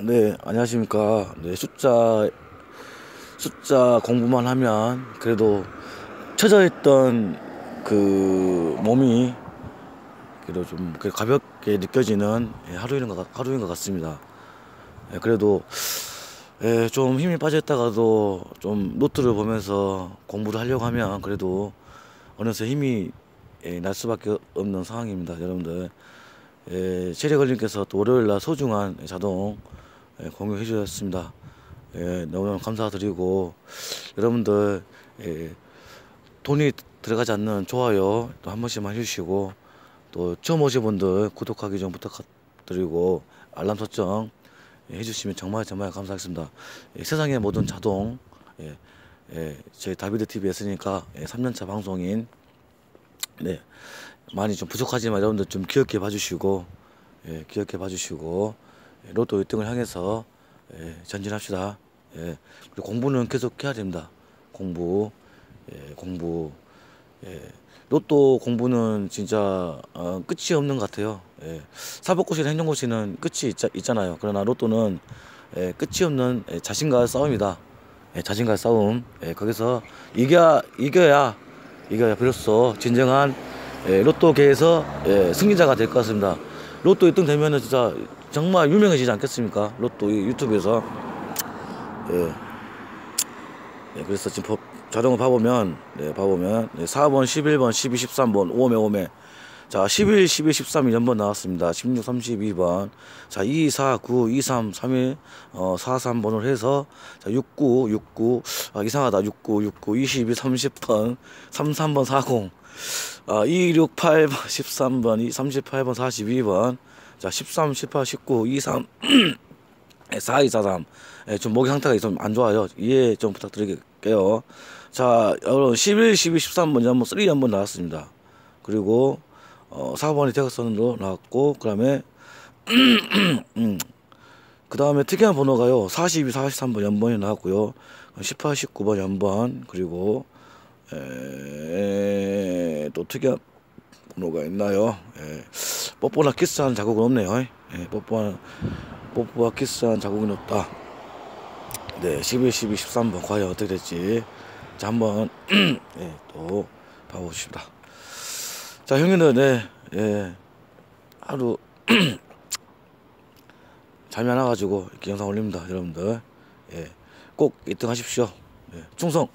네, 안녕하십니까. 네, 숫자, 숫자 공부만 하면 그래도 처져 있던 그 몸이 그래도 좀 가볍게 느껴지는 예, 하루인 것, 하루인 것 같습니다. 예, 그래도 예, 좀 힘이 빠졌다가도 좀 노트를 보면서 공부를 하려고 하면 그래도 어느새 힘이 예, 날 수밖에 없는 상황입니다, 여러분들. 예, 체리걸님께서 또 월요일날 소중한 자동 예, 공유해 주셨습니다. 예, 너무너무 감사드리고 여러분들 예, 돈이 들어가지 않는 좋아요 또 한 번씩만 해주시고 또 처음 오신 분들 구독하기 좀 부탁드리고 알람 설정 예, 해주시면 정말 정말 감사하겠습니다. 예, 세상의 모든 자동 예, 예, 저희 다비드 TV 했으니까 예, 3년차 방송인 네 많이 좀 부족하지만 여러분들 좀 귀엽게 봐주시고 예, 귀엽게 봐주시고 예, 로또 1등을 향해서 예, 전진합시다. 예, 그리고 공부는 계속 해야 됩니다. 공부, 예, 공부. 예, 로또 공부는 진짜 어, 끝이 없는 것 같아요. 예, 사법고시나 행정고시는 끝이 있, 잖아요 그러나 로또는 예, 끝이 없는 예, 자신과의 싸움이다. 예, 자신과의 싸움. 예, 거기서 이겨 이겨야 이겨야 비로소 진정한 예, 로또계에서 예, 승리자가 될 것 같습니다. 로또 1등 되면은 진짜 정말 유명해지지 않겠습니까? 로또 유튜브에서 예. 예, 그래서 지금 법, 자동을 봐보면 네, 봐보면 네, 4번, 11번, 12, 13번 5매 5매 자 11, 12, 13이 연번 나왔습니다. 16, 32번. 자 2, 4, 9, 2, 3, 3일 어, 4, 3번을 해서 자 69, 69 아, 이상하다. 69, 69, 22, 30번 3, 3번 40 아, 2, 6, 8번 13번 2, 38번 42번. 자 13, 18, 19, 23 4, 2, 4, 3 예, 좀 목이 상태가 좀 안 좋아요. 이해 좀 부탁드릴게요. 자 여러분 11, 12, 13번 한번 3 한번 나왔습니다. 그리고 어, 4번이 대각선으로 나왔고 그 다음에 음, 그 다음에 특이한 번호가요. 42, 43번 연번이 나왔고요. 18, 19번 연번 그리고 에, 또 특이한 번호가 있나요? 예. 뽀뽀나 키스한 자국은 없네요. 예, 뽀뽀한 뽀뽀와 키스한 자국은 없다. 네 11, 12, 13번 과연 어떻게 될지. 자 한번 예, 또 봐보십시다 자 형님들 네 예, 하루 잠이 안 와가지고 이렇게 영상 올립니다 여러분들. 예, 꼭 1등 하십시오. 예, 충성